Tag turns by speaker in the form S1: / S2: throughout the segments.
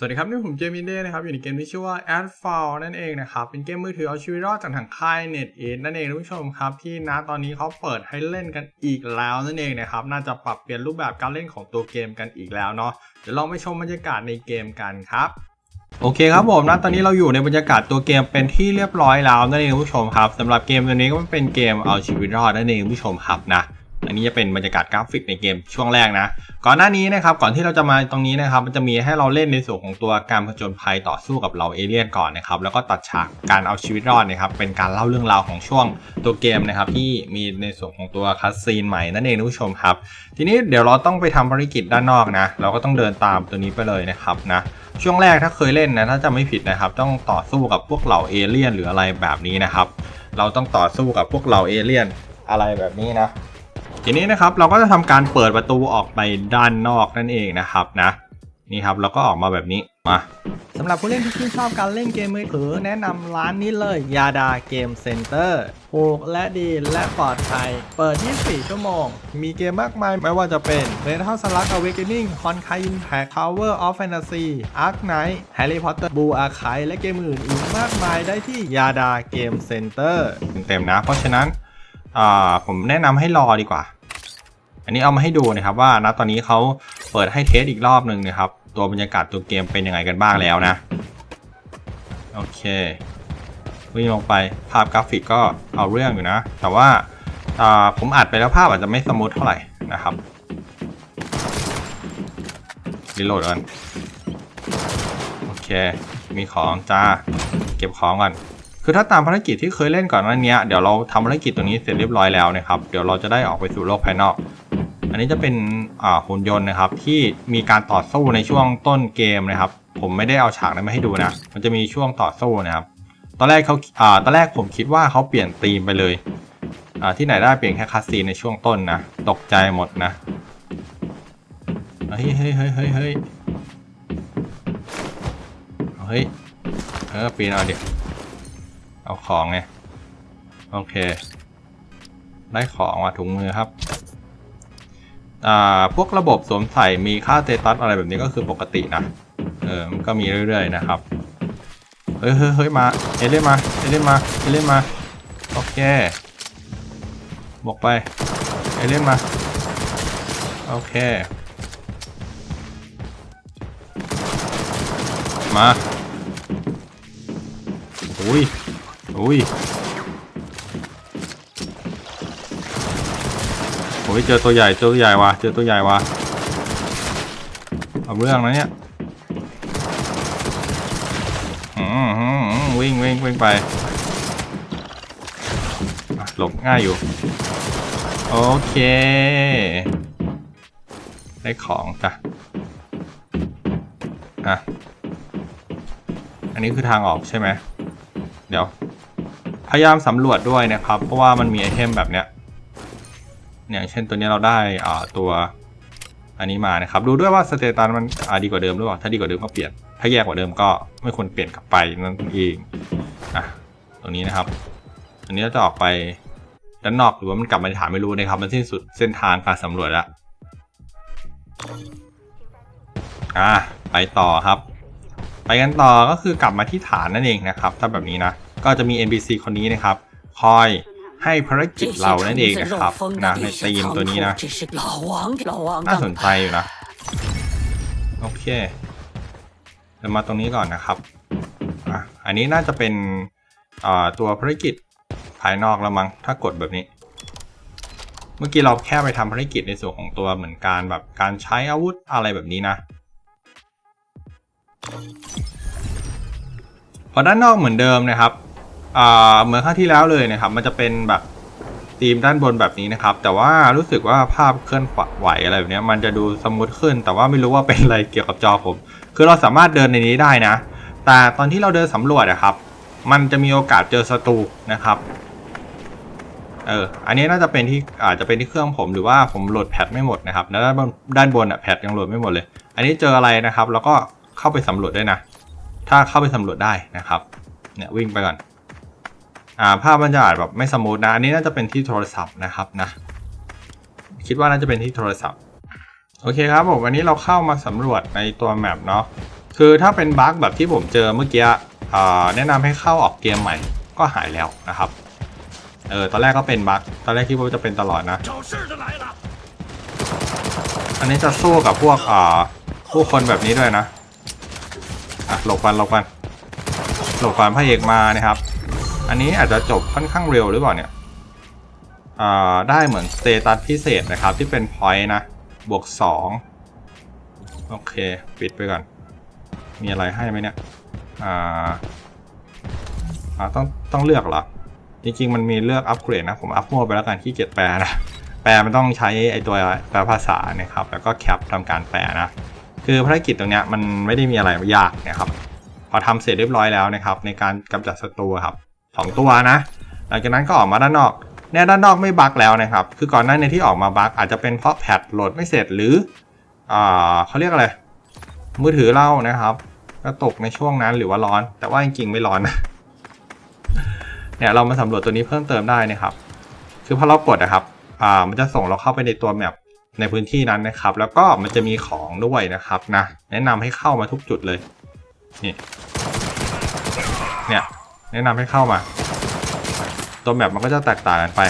S1: สวัสดีครับนี่ผมเจมินเด้นะครับอยู่ในเกมที่ชื่อว่า a d f a l l นั่นเองนะครับเป็นเกมมือถือเอาชีวิตรอดจากทางค่าย Net e นั่นเองท่านผู้ชมครับที่ณตอนนี้เขาเปิดให้เล่นกันอีกแล้วนั่นเองนะครับน่าจะปรับเปลี่ยนรูปแบบการเล่นของตัวเกมกันอีกแล้วเนาะเดี๋ยวลองไปชมบรรยากาศในเกมกันครับโอเคครับผมนะตอนนี้เราอยู่ในบรรยากาศตัวเกมเป็นที่เรียบร้อยแล้วนั่นเองผู้ชมครับสำหรับเกมตัวนี้ก็เป็นเกมเอาชีวิตรอดนั่นเองผู้ชมครับนะ อันนี้จะเป็นบรรยากาศกราฟิกในเกมช่วงแรกนะ ก่อนหน้านี้นะครับก่อนที่เราจะมาตรงนี้นะครับมันจะมีให้เราเล่นในส่วนของตัวการผจญภัยต่อสู้กับเราเอเลี่ยนก่อนนะครับแล้วก็ตัดฉากการเอาชีวิตรอดนะครับเป็นการเล่าเรื่องราวของช่วงตัวเกมนะครับที่มีในส่วนของตัวคัสซีนใหม่นั่นเองท่านผู้ชมครับ ทีนี้เดี๋ยวเราต้องไปทำภารกิจด้านนอกนะเราก็ต้องเดินตามตัวนี้ไปเลยนะครับนะช่วงแรกถ้าเคยเล่นนะถ้าจะไม่ผิดนะครับ ต้องต่อสู้กับพวกเหล่าเอเลี่ยนหรืออะไรแบบนี้นะครับ เราต้องต่อสู้กับพวกเหล่าเอเลี่ยนอะไรแบบนี้นะ ทีนี้นะครับเราก็จะทำการเปิดประตูออกไปด้านนอกนั่นเองนะครับนะนี่ครับเราก็ออกมาแบบนี้มาสำหรับผู้เล่นที่ชื่นชอบการเล่นเกมมือถือแนะนำร้านนี้เลยยาดาเกมเซ็นเตอร์ถูกและดีและปลอดภัย เปิด 24 ชั่วโมง มีเกมมากมายไม่ว่าจะเป็น Red House Slug Awakening Honkai Impact Tower of Fantasy Ark Knight Harry Potter Blue Archive และเกมอื่นอีกมากมายได้ที่ยาดาเกมเซ็นเตอร์เต็มๆนะ เพราะฉะนั้นผมแนะนำให้รอดีกว่า อันนี้เอามาให้ดูนะครับว่าณตอนนี้เขาเปิดให้เทสอีกรอบหนึ่งนะครับ ตัวบรรยากาศตัวเกมเป็นยังไงกันบ้างแล้วนะ โอเควิ่งลงไปภาพกราฟิกก็เอาเรื่องอยู่นะ แต่ว่าอ่าผมอัดไปแล้วภาพอาจจะไม่สมูทเท่าไหร่นะครับรีโหลดก่อนโอเค มีของจ้า เก็บของก่อน คือถ้าตามภารกิจที่เคยเล่นก่อนหน้านี้เดี๋ยวเราทำภารกิจตรงนี้เสร็จเรียบร้อยแล้วนะครับ เดี๋ยวเราจะได้ออกไปสู่โลกภายนอก อันนี้จะเป็นหุ่นยนต์นะครับที่มีการต่อสู้ในช่วงต้นเกมนะครับ ผมไม่ได้เอาฉากนั้นมาให้ดูนะ มันจะมีช่วงต่อสู้นะครับ ตอนแรกเขาอ่าตอนแรกผมคิดว่าเขาเปลี่ยนธีมไปเลยอ่าที่ไหนได้เปลี่ยนแค่คัสซีในช่วงต้นนะ ตกใจหมดนะเฮ้ยเฮ้ยเฮ้ยเฮ้ยเฮ้ยเฮ้ยเออปีนเอาเดี๋ยวเอาของไงโอเค ได้ของว่ะถุงมือครับ พวกระบบสวมใส่มีค่าเตตัสอะไรแบบนี้ก็คือปกตินะเออมันก็มีเรื่อยๆนะครับเฮ้ยเฮ้ยเฮ้ยมาเอเล่นมาเอเล่นมาเอเล่นมาโอเคบอกไปเอเล่นมาโอเคมาอุ้ยอุ้ย โอ้ยเจอตัวใหญ่เจอตัวใหญ่ว่ะเจอตัวใหญ่ว่ะเอาเรื่องนะเนี่ยอืมอือวิ่งวิ่งวิ่งไปหลบง่ายอยู่ โอเค ได้ของจ้ะอะ อันนี้คือทางออกใช่ไหม เดี๋ยว พยายามสำรวจด้วยนะครับ เพราะว่ามันมีไอเทมแบบเนี้ย อย่างเช่นตัวนี้เราได้อ่าตัวอันนี้มานะครับ ดูด้วยว่าสเตตัสมันอ่าดีกว่าเดิมหรือเปล่าถ้าดีกว่าเดิมก็เปลี่ยน ถ้าแย่กว่าเดิมก็ไม่ควรเปลี่ยนกลับไปนั่นเองอะตรงนี้นะครับอันนี้เราจะออกไปด้านนอกหรือว่ามันกลับมาฐานไม่รู้นะครับมันสิ้นสุดเส้นทางการสำรวจแล้วอะไปต่อครับ ไปกันต่อก็คือกลับมาที่ฐานนั่นเองนะครับ ถ้าแบบนี้นะก็จะมี NPC คนนี้นะครับ คอย ให้ภารกิจเรานั่นเองนะครับนะในตีมตัวนี้นะน่าสนใจอยู่นะ โอเคจะมาตรงนี้ก่อนนะครับอันนี้น่าจะเป็นตัวภารกิจภายนอกแล้วมั้งถ้ากดแบบนี้ เมื่อกี้เราแค่ไปทำภารกิจในส่วนของตัวเหมือนการแบบการใช้อาวุธอะไรแบบนี้นะพอด้านนอกเหมือนเดิมนะครับ อ่าเหมือนครั้งที่แล้วเลยนะครับ มันจะเป็นแบบธีมด้านบนแบบนี้นะครับ แต่ว่ารู้สึกว่าภาพเคลื่อนไหวอะไรแบบเนี้ยมันจะดูสมูทขึ้น แต่ว่าไม่รู้ว่าเป็นอะไรเกี่ยวกับจอผม คือเราสามารถเดินในนี้ได้นะ แต่ตอนที่เราเดินสำรวจอะครับ มันจะมีโอกาสเจอศัตรูนะครับเออ อันนี้น่าจะเป็นที่อาจจะเป็นที่เครื่องผมหรือว่าผมโหลดแพทไม่หมดนะครับแล้วด้านบนด้านบนอะแพทยังโหลดไม่หมดเลย อันนี้เจออะไรนะครับ แล้วก็เข้าไปสำรวจได้นะ ถ้าเข้าไปสำรวจได้นะครับ เนี่ยวิ่งไปก่อน ภาพมันจะอาจแบบไม่สมูทนะอันนี้น่าจะเป็นที่โทรศัพท์นะครับนะคิดว่าน่าจะเป็นที่โทรศัพท์โอเคครับผมวันนี้เราเข้ามาสำรวจในตัวแมปเนาะคือถ้าเป็นบั๊กแบบที่ผมเจอเมื่อกี้แนะนำให้เข้าออกเกมใหม่ก็หายแล้วนะครับเออตอนแรกก็เป็นบั๊กตอนแรกคิดว่าจะเป็นตลอดนะ อันนี้จะสู้กับพวกอ่าผู้คนแบบนี้ด้วยนะอะหลบกันหลบกันหลบกันพระเอกมานะครับ อันนี้อาจจะจบค่อนข้างเร็วหรือเปล่าเนี่ยได้เหมือนสเตตัสพิเศษนะครับที่เป็นพอยต์นะ บวกสองโอเค ปิดไปก่อน มีอะไรให้ไหมเนี่ย อ่าอ่าต้องต้องเลือกเหรอ จริงๆ มันมีเลือกอัปเกรดนะ ผมอัพมั่วไปแล้วกันขี้เกียจแปลนะ แปลมันต้องใช้ไอตัวแปลภาษานะครับ แล้วก็แคปทำการแปลนะ คือภารกิจตรงเนี้ยมันไม่ได้มีอะไรยากนะครับ พอทำเสร็จเรียบร้อยแล้วนะครับ ในการกำจัดศัตรูครับ สองตัวนะ หลังจากนั้นก็ออกมาด้านนอกเนี่ยด้านนอกไม่บั๊กแล้วนะครับ คือก่อนหน้าในที่ออกมาบั๊กอาจจะเป็นเพราะแพทโหลดไม่เสร็จหรืออ่าเขาเรียกอะไร มือถือเรานะครับก็ตกในช่วงนั้นหรือว่าร้อน แต่ว่าจริงๆไม่ร้อนนะเนี่ยเรามาสำรวจตัวนี้เพิ่มเติมได้นะครับ คือพอเรากดนะครับอ่ามันจะส่งเราเข้าไปในตัวแมปในพื้นที่นั้นนะครับ แล้วก็มันจะมีของด้วยนะครับนะแนะนำให้เข้ามาทุกจุดเลยนี่เนี่ย แนะนำให้เข้ามา ตัวแบบมันก็จะแตกต่างกันไป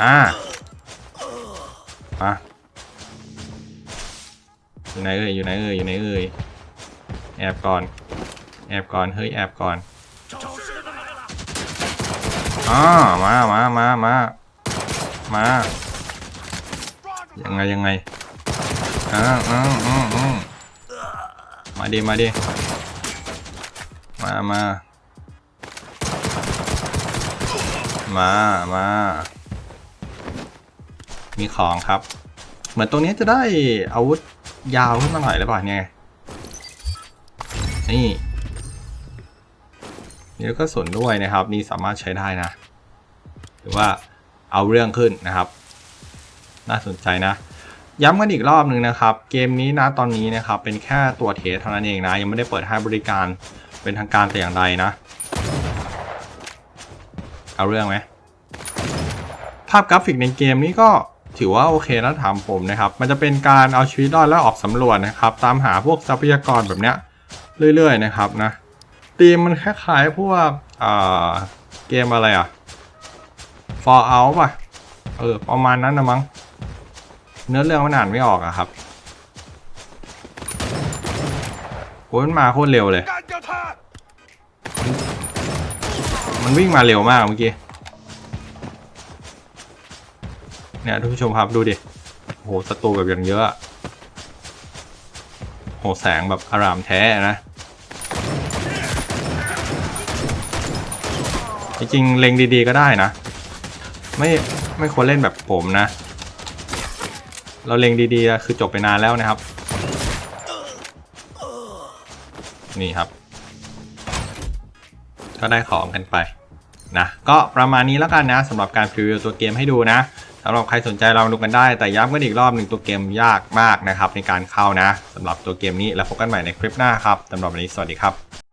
S1: อ่ามาอยู่ไหนเอ่ยอยู่ไหนเอ่ยอยู่ไหนเอ่ยแอบก่อน แอบก่อน เฮ้ย แอบก่อนอ่ามา มา มา มา มา ยังไง ยังไง อ้าวอ้าอ้ามาดีมาดี มา มา มา มา มีของครับ เหมือนตรงนี้จะได้อาวุธยาวขึ้นมาหน่อยหรือเปล่าเนี่ย นี่นี่ก็ส่วนด้วยนะครับ นี่สามารถใช้ได้นะ หรือว่าเอาเรื่องขึ้นนะครับ น่าสนใจนะ ย้ำกันอีกรอบหนึ่งนะครับ เกมนี้นะตอนนี้นะครับ เป็นแค่ตัวเทสเท่านั้นเองนะ ยังไม่ได้เปิดให้บริการ เป็นทางการแต่อย่างใดนะ เอาเรื่องไหม ภาพกราฟิกในเกมนี้ก็ถือว่าโอเคนะถามผมนะครับ มันจะเป็นการเอาชีวิตรอดและออกสำรวจนะครับ ตามหาพวกทรัพยากรแบบเนี้ยเรื่อยๆนะครับนะธีมมันคล้ายๆพวกเกมอะไรอะ Fallout ป่ะ เออ ประมาณนั้นนะมั้ง เนื้อเรื่องมันอ่านไม่ออกอะครับโอ้ยมันมาโคตรเร็วเลย
S2: เจ้
S1: มันวิ่งมาเร็วมากเมื่อกี้ เนี่ยท่านผู้ชมครับดูดิ โหศัตรูแบบอย่างเยอะ โหแสงแบบอารามแท้นะ จริงเล็งดีๆก็ได้นะ ไม่ไม่ควรเล่นแบบผมนะ เราเล็งดีๆ คือจบไปนานแล้วนะครับ นี่ครับ ก็ได้ของกันไปนะก็ประมาณนี้แล้วกันนะสำหรับการพรีวิวตัวเกมให้ดูนะสำหรับใครสนใจลองดูกันได้แต่ย้ำกันอีกรอบหนึ่งตัวเกมยากมากนะครับในการเข้านะสำหรับตัวเกมนี้แล้วพบกันใหม่ในคลิปหน้าครับสำหรับวันนี้สวัสดีครับ